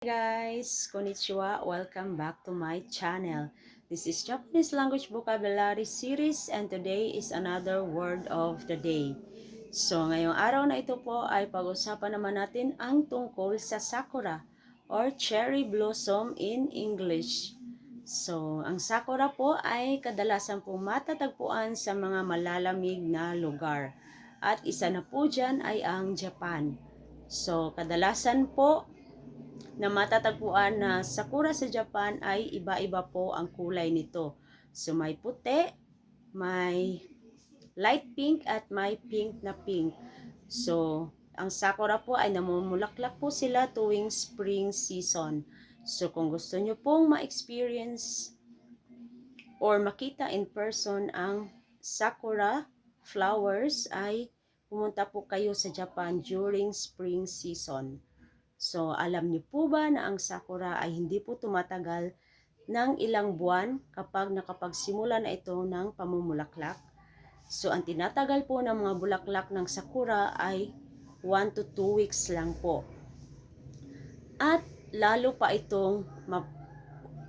guys, konnichiwa. Welcome back to my channel. This is Japanese language vocabulary series and today is another word of the day. So, ngayong araw na ito po ay pag-usapan naman natin ang tungkol sa sakura or cherry blossom in English. So, ang sakura po ay kadalasan po matatagpuan sa mga malalamig na lugar. At isa na po dyan ay ang Japan. So, kadalasan po na matatagpuan na sakura sa Japan ay iba-iba po ang kulay nito. So may puti, may light pink at may pink na pink. So ang sakura po ay namumulaklak po sila tuwing spring season. So kung gusto nyo pong ma-experience or makita in person ang sakura flowers ay pumunta po kayo sa Japan during spring season. So, alam niyo po ba na ang sakura ay hindi po tumatagal ng ilang buwan kapag nakapagsimula na ito ng pamumulaklak? So, ang tinatagal po ng mga bulaklak ng sakura ay 1 to 2 weeks lang po. At lalo pa itong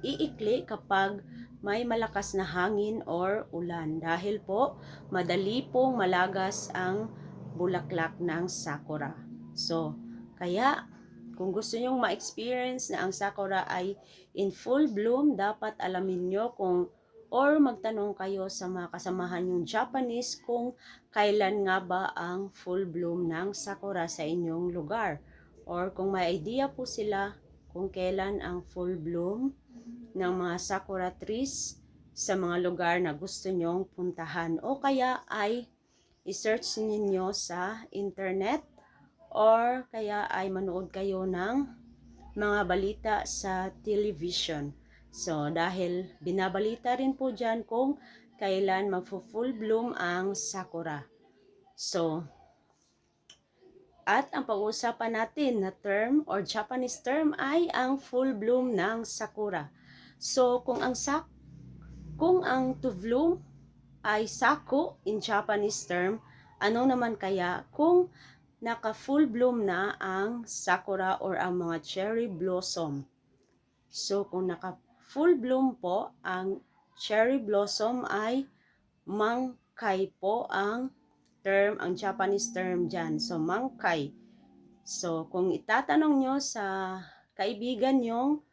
iikli kapag may malakas na hangin or ulan dahil po madali pong malagas ang bulaklak ng sakura. So, kaya kung gusto nyong ma-experience na ang sakura ay in full bloom, dapat alamin nyo kung or magtanong kayo sa mga kasamahan yung Japanese kung kailan nga ba ang full bloom ng sakura sa inyong lugar. Or kung may idea po sila kung kailan ang full bloom ng mga sakura trees sa mga lugar na gusto nyong puntahan. O kaya ay i-search ninyo sa internet or kaya ay manood kayo ng mga balita sa television. So, dahil binabalita rin po dyan kung kailan magpo-full bloom ang sakura. So, at ang pag-uusapan natin na term or Japanese term ay ang full bloom ng sakura. So, kung ang sak kung ang to bloom ay sako in Japanese term, ano naman kaya kung naka full bloom na ang sakura or ang mga cherry blossom. So kung naka full bloom po ang cherry blossom ay mangkai po ang term, ang Japanese term dyan. So mangkai. So kung itatanong nyo sa kaibigan nyong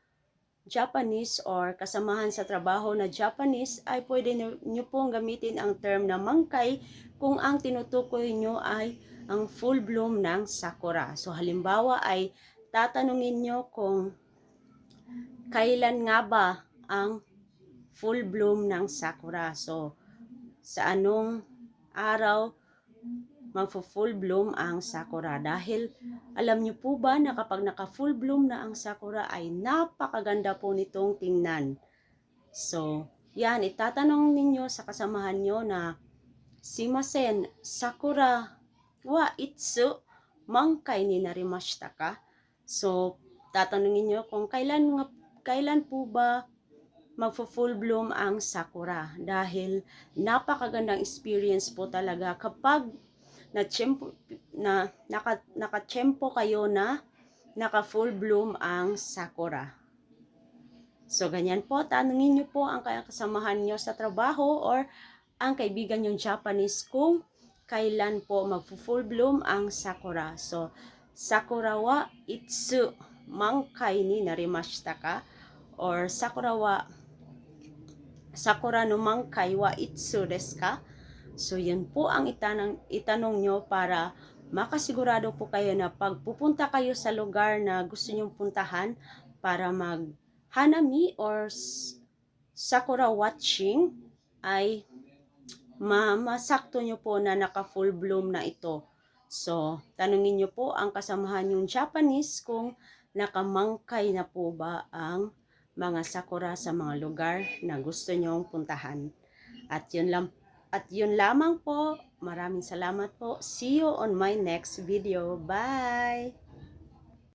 Japanese or kasamahan sa trabaho na Japanese ay pwede nyo pong gamitin ang term na mangkai kung ang tinutukoy nyo ay ang full bloom ng sakura. So halimbawa ay tatanungin nyo kung kailan nga ba ang full bloom ng sakura. So sa anong araw magfo-full bloom ang sakura dahil alam niyo po ba na kapag naka-full bloom na ang sakura ay napakaganda po nitong tingnan. So, yan, itatanong ninyo sa kasamahan nyo na Simasen, sakura wa itsu mangkai ni narimashita ka? So, tatanungin nyo kung kailan, kailan po ba magfo-full bloom ang sakura dahil napakagandang experience po talaga kapag na tiyempo, na naka nakatiyempo kayo na naka full bloom ang sakura. So ganyan po, tanungin niyo po ang kasamahan niyo sa trabaho or ang kaibigan yung Japanese kung kailan po magfo-full bloom ang sakura. So sakura wa itsu mangkai ni narimashita ka or sakura wa sakura no mangkai wa itsu desu ka? So, yun po ang itanong, itanong nyo para makasigurado po kayo na pagpupunta kayo sa lugar na gusto nyong puntahan para mag hanami or sakura watching ay mamasakto nyo po na naka full bloom na ito. So, tanungin nyo po ang kasamahan yung Japanese kung nakamangkay na po ba ang mga sakura sa mga lugar na gusto nyong puntahan. At yun lang at yun lamang po. Maraming salamat po. See you on my next video. Bye!